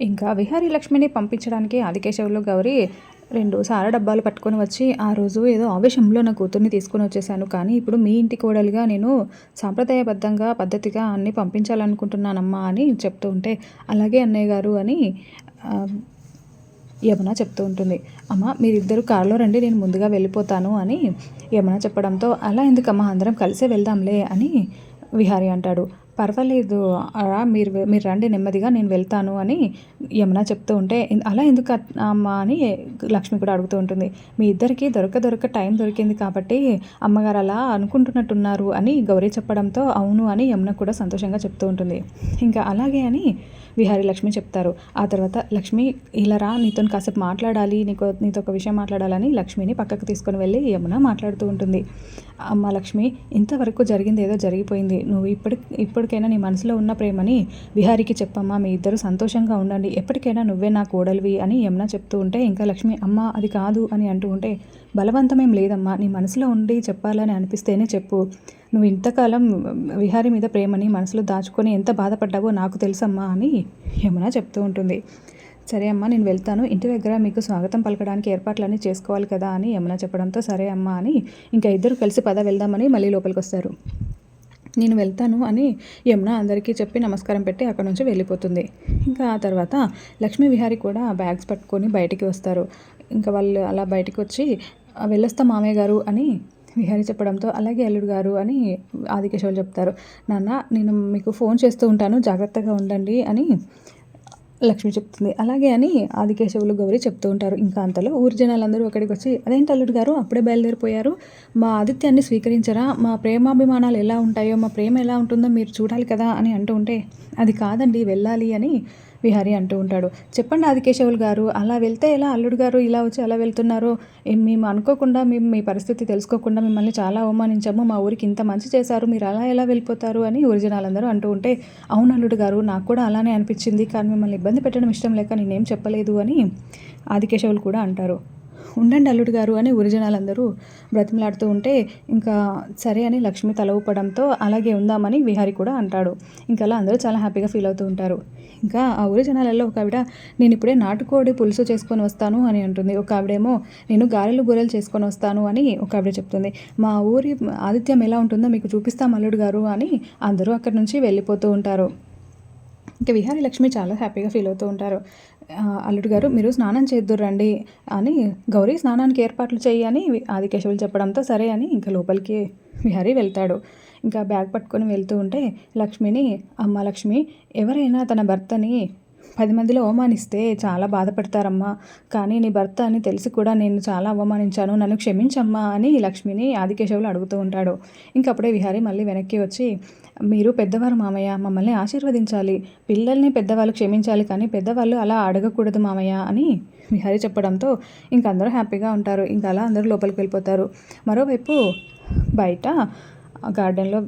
ఇంకా విహారీ లక్ష్మిని పంపించడానికి ఆదికేశవులు గౌరీ రెండు సార డబ్బాలు పట్టుకొని వచ్చి ఆ రోజు ఏదో ఆవేశంలో నా కూతుర్ని తీసుకొని వచ్చేసాను కానీ ఇప్పుడు మీ ఇంటి కోడలుగా నేను సాంప్రదాయబద్ధంగా పద్ధతిగా అన్నీ పంపించాలనుకుంటున్నానమ్మా అని చెప్తూ ఉంటే అలాగే అన్నయ్య గారు అని యమున చెప్తూ ఉంటుంది. అమ్మ మీరిద్దరు కారులో రండి నేను ముందుగా వెళ్ళిపోతాను అని యమున చెప్పడంతో అలా ఎందుకమ్మా అందరం కలిసే వెళ్దాంలే అని విహారి అంటాడు. పర్వాలేదు అలా మీరు మీరు రండి నెమ్మదిగా నేను వెళ్తాను అని యమున చెప్తూ ఉంటే అలా ఎందుకు అమ్మ అమ్మా అని లక్ష్మి కూడా అడుగుతూ ఉంటుంది. మీ ఇద్దరికి దొరక దొరక టైం దొరికింది కాబట్టి అమ్మగారు అలా అనుకుంటున్నట్టున్నారు అని గౌరీ చెప్పడంతో అవును అని యమున కూడా సంతోషంగా చెప్తూ ఉంటుంది. ఇంకా అలాగే అని విహారీ లక్ష్మి చెప్తారు. ఆ తర్వాత లక్ష్మి ఇలా రా నీతో కాసేపు మాట్లాడాలి నీకు నీతో ఒక విషయం మాట్లాడాలని లక్ష్మిని పక్కకు తీసుకొని వెళ్ళి యమున మాట్లాడుతూ ఉంటుంది. అమ్మ లక్ష్మి ఇంతవరకు జరిగింది ఏదో జరిగిపోయింది. నువ్వు ఇప్పటి ఎప్పటికైనా నీ మనసులో ఉన్న ప్రేమని విహారికి చెప్పమ్మా. మీ ఇద్దరు సంతోషంగా ఉండండి. ఎప్పటికైనా నువ్వే నా కోడలివి అని యమున చెప్తూ ఉంటే ఇంకా లక్ష్మి అమ్మ అది కాదు అని అంటూ ఉంటే బలవంతమేం లేదమ్మా. నీ మనసులో ఉండి చెప్పాలని అనిపిస్తేనే చెప్పు. నువ్వు ఇంతకాలం విహారి మీద ప్రేమని మనసులో దాచుకొని ఎంత బాధపడ్డావో నాకు తెలుసమ్మా అని యమున చెప్తూ ఉంటుంది. సరే అమ్మా నేను వెళ్తాను. ఇంటి దగ్గర మీకు స్వాగతం పలకడానికి ఏర్పాట్లన్నీ చేసుకోవాలి కదా అని యమున చెప్పడంతో సరే అమ్మా అని ఇంకా ఇద్దరు కలిసి పద వెళ్దామని మళ్ళీ లోపలికి వస్తారు నేను వెళ్తాను అని యమున అందరికీ చెప్పి నమస్కారం పెట్టి అక్కడ నుంచి వెళ్ళిపోతుంది. ఇంకా ఆ తర్వాత లక్ష్మీ విహారి కూడా బ్యాగ్స్ పట్టుకొని బయటికి వస్తారు. ఇంకా వాళ్ళు అలా బయటికి వచ్చి వెళ్ళొస్తా మామయ్య గారు అని విహారి చెప్పడంతో అలాగే అల్లుడు గారు అని ఆదికేశవులు చెప్తారు. నాన్న నేను మీకు ఫోన్ చేస్తూ ఉంటాను జాగ్రత్తగా ఉండండి అని లక్ష్మి చెప్తుంది. అలాగే అని ఆదికేశవులు గౌరీ చెప్తూ ఉంటారు. ఇంకా అంతలో ఊరి జనాలందరూ అక్కడికి వచ్చి అదేంటి అల్లుడు గారు? అప్పుడే బయలుదేరిపోయారు. మా ఆదిత్యాన్ని స్వీకరించరా? మా ప్రేమాభిమానాలు ఎలా ఉంటాయో మా ప్రేమ ఎలా ఉంటుందో మీరు చూడాలి కదా అని అంటూ ఉంటే అది కాదండి వెళ్ళాలి అని విహారి అంటూ ఉంటాడు. చెప్పండి ఆదికేశవులు గారు అలా వెళ్తే ఎలా అల్లుడు గారు ఇలా వచ్చి అలా వెళ్తున్నారో? మేము అనుకోకుండా మేము మీ పరిస్థితి తెలుసుకోకుండా మిమ్మల్ని చాలా అవమానించాము. మా ఊరికి ఇంత మంచి చేశారు మీరు అలా ఎలా వెళ్ళిపోతారు అని ఊరి జనాలందరూ అంటూ ఉంటే అవును అల్లుడు గారు నాకు కూడా అలానే అనిపించింది. కానీ మిమ్మల్ని ఇబ్బంది పెట్టడం ఇష్టం లేక నేనేం చెప్పలేదు అని ఆదికేశవులు కూడా అంటారు. ఉండండి అల్లుడు గారు అని ఉరిజనాలందరూ బ్రతిమలాడుతూ ఉంటే ఇంకా సరే అని లక్ష్మి తల ఊపడంతో అలాగే ఉందామని విహారి కూడా అంటాడు. ఇంకా అలా అందరూ చాలా హ్యాపీగా ఫీల్ అవుతూ ఉంటారు. ఇంకా ఆ ఊరి జనాలలో ఒక ఆవిడ నేను ఇప్పుడే నాటుకోడి పులుసు చేసుకొని వస్తాను అని అంటుంది. ఒక ఆవిడేమో నేను గారెలు బూరెలు చేసుకొని వస్తాను అని ఒక ఆవిడ చెప్తుంది. మా ఊరి ఆదిత్యం ఎలా ఉంటుందో మీకు చూపిస్తాం అల్లుడు గారు అని అందరూ అక్కడి నుంచి వెళ్ళిపోతూ ఉంటారు. ఇంకా విహారీ లక్ష్మి చాలా హ్యాపీగా ఫీల్ అవుతూ ఉంటారు. అల్లుడు గారు మీరు స్నానం చేద్దురు రండి అని గౌరీ స్నానానికి ఏర్పాట్లు చేయని ఆది కేశవులు ఆదికేశవులు చెప్పడంతో సరే అని ఇంకా లోపలికి విహారీ వెళ్తాడు. ఇంకా బ్యాగ్ పట్టుకొని వెళ్తూ ఉంటే లక్ష్మిని అమ్మ లక్ష్మి ఎవరైనా తన భర్తని పది మందిలో అవమానిస్తే చాలా బాధపడతారమ్మా. కానీ నీ భర్త అని తెలిసి కూడా నేను చాలా అవమానించాను. నన్ను క్షమించమ్మా అని లక్ష్మిని ఆదికేశవులు అడుగుతూ ఉంటాడు. ఇంకప్పుడే విహారీ మళ్ళీ వెనక్కి వచ్చి మీరు పెద్దవారు మామయ్య మమ్మల్ని ఆశీర్వదించాలి. పిల్లల్ని పెద్దవాళ్ళు క్షమించాలి కానీ పెద్దవాళ్ళు అలా అడగకూడదు మామయ్య అని విహారీ చెప్పడంతో ఇంక అందరూ హ్యాపీగా ఉంటారు. ఇంకా అలా అందరూ లోపలికి వెళ్ళిపోతారు. మరోవైపు బయట గార్డెన్లో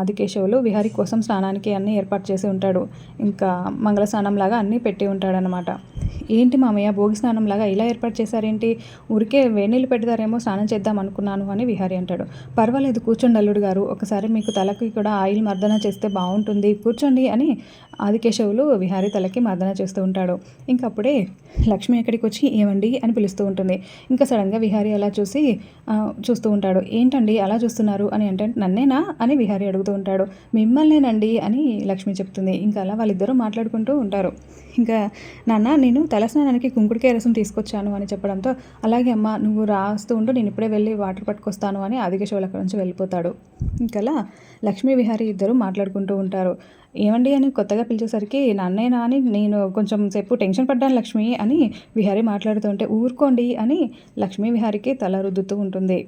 ఆదికేశవులు విహారీ కోసం స్నానానికి అన్నీ ఏర్పాటు చేసి ఉంటాడు. ఇంకా మంగళ స్నానంలాగా అన్నీ పెట్టి ఉంటాడనమాట ఏంటి మామయ్య భోగి స్నానంలాగా ఇలా ఏర్పాటు చేశారేంటి? ఊరికే వేణీళ్ళు పెడతారేమో స్నానం చేద్దాం అనుకున్నాను అని విహారీ అంటాడు. పర్వాలేదు కూర్చోండి అల్లుడు గారు. ఒకసారి మీకు తలకి కూడా ఆయిల్ మర్దన చేస్తే బాగుంటుంది. కూర్చోండి అని ఆదికేశవులు విహారీ తలకి మర్దన చేస్తూ ఉంటాడు. ఇంకప్పుడే లక్ష్మి ఎక్కడికి వచ్చి ఏమండి అని పిలుస్తూ ఉంటుంది. ఇంకా సడన్గా విహారీ అలా చూసి చూస్తూ ఉంటాడు. ఏంటండి అలా చూస్తున్నారు అని అంటే నన్నేనా అని విహారీ అడుగుతూ ఉంటాడు. మిమ్మల్నేనండి అని లక్ష్మి చెప్తుంది. ఇంకా అలా వాళ్ళిద్దరూ మాట్లాడుకుంటూ ఉంటారు. ఇంకా నాన్న నేను తలస్నానానికి కుంకుడికాయ రసం తీసుకొచ్చాను అని చెప్పడంతో అలాగే అమ్మ నువ్వు రాస్తూ ఉంటూ నేను ఇప్పుడే వెళ్ళి వాటర్ పట్టుకొస్తాను అని ఆదికేశవులు అక్కడి నుంచి వెళ్ళిపోతాడు. ఇంకలా లక్ష్మీ విహారీ ఇద్దరు మాట్లాడుకుంటూ ఉంటారు. ఏమండి అని కొత్తగా పిలిచేసరికి నన్నేనా అని నేను కొంచెం సేపు టెన్షన్ పడ్డాను లక్ష్మి అని విహారీ మాట్లాడుతూ ఉంటే ఊరుకోండి అని లక్ష్మీ విహారీకి తల రుద్దుతూ ఉంటుంది.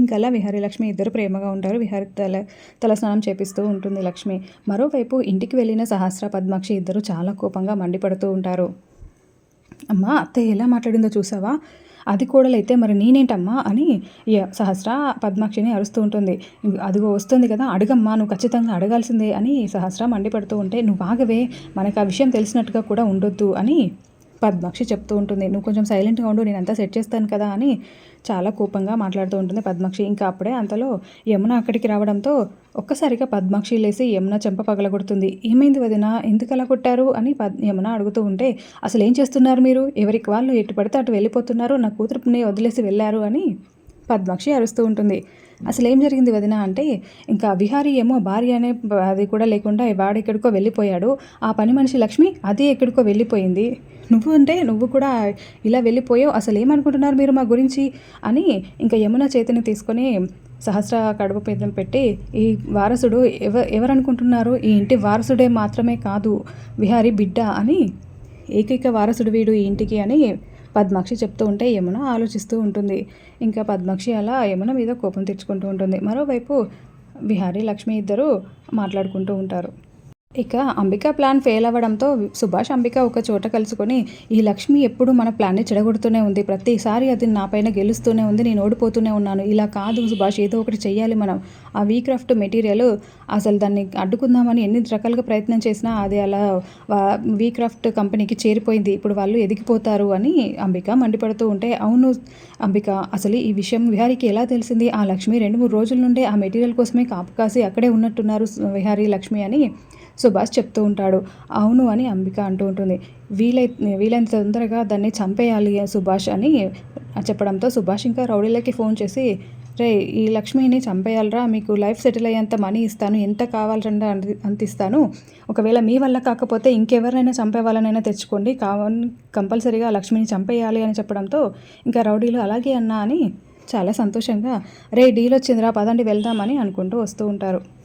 ఇంకలా విహారీ లక్ష్మి ఇద్దరు ప్రేమగా ఉంటారు. విహారీ తల తలస్నానం చేపిస్తూ ఉంటుంది లక్ష్మి. మరోవైపు ఇంటికి వెళ్ళిన సహస్ర పద్మాక్షి ఇద్దరు చాలా కోపంగా మండిపడుతూ ఉంటారు. అమ్మా అత్తయ్య ఎలా మాట్లాడిందో చూసావా? అది కూడలైతే మరి నేనేంటమ్మా అని సహస్ర పద్మాక్షిని అరుస్తూ ఉంటుంది. అదిగో వస్తుంది కదా అడగమ్మా నువ్వు ఖచ్చితంగా అడగాల్సిందే అని సహస్ర మండిపడుతూ ఉంటే నువ్వు ఆగవే మనకు ఆ విషయం తెలిసినట్టుగా కూడా ఉండొద్దు అని పద్మాక్షి చెప్తూ ఉంటుంది నువ్వు కొంచెం సైలెంట్గా ఉండు నేను అంతా సెట్ చేస్తాను కదా అని చాలా కోపంగా మాట్లాడుతూ ఉంటుంది పద్మాక్షి. ఇంకా అప్పుడే అంతలో యమున అక్కడికి రావడంతో ఒక్కసారిగా పద్మాక్షి లేసి యమున చెంప పగలగొడుతుంది. ఏమైంది వదిన? ఎందుకు అలా కొట్టారు? అని పద్ యమున అడుగుతూ ఉంటే అసలు ఏం చేస్తున్నారు మీరు? ఎవరికి వాళ్ళు ఎటు పడితే అటు వెళ్ళిపోతున్నారు నా కూతురుని వదిలేసి వెళ్ళారు అని పద్మాక్షి అరుస్తూ ఉంటుంది. అసలు ఏం జరిగింది వదిన అంటే ఇంకా విహారీ ఏమో భార్య అనే అది కూడా లేకుండా వాడు ఎక్కడికో వెళ్ళిపోయాడు. ఆ పని మనిషి లక్ష్మి అది ఎక్కడికో వెళ్ళిపోయింది. నువ్వు అంటే నువ్వు కూడా ఇలా వెళ్ళిపోయావు అసలు ఏమనుకుంటున్నారు మీరు మా గురించి? అని ఇంకా యమున చేతిని తీసుకొని సహస్ర కడుపు పేదం పెట్టి ఈ వారసుడు ఎవ ఎవరనుకుంటున్నారు? ఈ ఇంటి వారసుడే మాత్రమే కాదు విహారీ బిడ్డ అని ఏకైక వారసుడు వీడు ఈ ఇంటికి అని పద్మాక్షి చెప్తూ ఉంటే యమున ఆలోచిస్తూ ఉంటుంది. ఇంకా పద్మాక్షి అలా యమున మీద కోపం తెచ్చుకుంటూ ఉంటుంది. మరోవైపు విహారీ లక్ష్మి ఇద్దరు మాట్లాడుకుంటూ ఉంటారు. ఇక అంబిక ప్లాన్ ఫెయిల్ అవ్వడంతో సుభాష్ అంబిక ఒక చోట కలుసుకొని ఈ లక్ష్మి ఎప్పుడు మన ప్లాన్ని చెడగొడుతూనే ఉంది. ప్రతిసారి అది నా పైన గెలుస్తూనే ఉంది నేను ఓడిపోతూనే ఉన్నాను. ఇలా కాదు సుభాష్ ఏదో ఒకటి చేయాలి మనం. ఆ వీ క్రాఫ్ట్ మెటీరియల్ అసలు దాన్ని అడ్డుకుందామని ఎన్ని రకాలుగా ప్రయత్నం చేసినా అది అలా వీక్రాఫ్ట్ వీ క్రాఫ్ట్ కంపెనీకి చేరిపోయింది. ఇప్పుడు వాళ్ళు ఎదిగిపోతారు అని అంబిక మండిపడుతూ ఉంటే అవును అంబిక అసలు ఈ విషయం విహారీకి ఎలా తెలిసింది? ఆ లక్ష్మి రెండు మూడు రోజుల నుండే ఆ మెటీరియల్ కోసమే కాపు కాసి అక్కడే ఉన్నట్టున్నారు విహారీ లక్ష్మి అని సుభాష్ చెప్తూ ఉంటాడు. అవును అని అంబిక అంటూ ఉంటుంది. వీలై వీలైనంత తొందరగా దాన్ని చంపేయాలి సుభాష్ అని చెప్పడంతో సుభాష్ ఇంకా రౌడీలకి ఫోన్ చేసి రే ఈ లక్ష్మిని చంపేయాలరా మీకు లైఫ్ సెటిల్ అయ్యేంత మనీ ఇస్తాను ఎంత కావాలంటే అంత- అంత ఇస్తాను. ఒకవేళ మీ వల్ల కాకపోతే ఇంకెవరినైనా చంపే వాళ్ళనైనా తెచ్చుకోండి. కావాలి కంపల్సరీగా లక్ష్మిని చంపేయాలి అని చెప్పడంతో ఇంకా రౌడీలు అలాగే అన్నా అని చాలా సంతోషంగా రే డీల్ వచ్చిందిరా పదండి వెళ్దామని అనుకుంటూ వస్తూ ఉంటారు.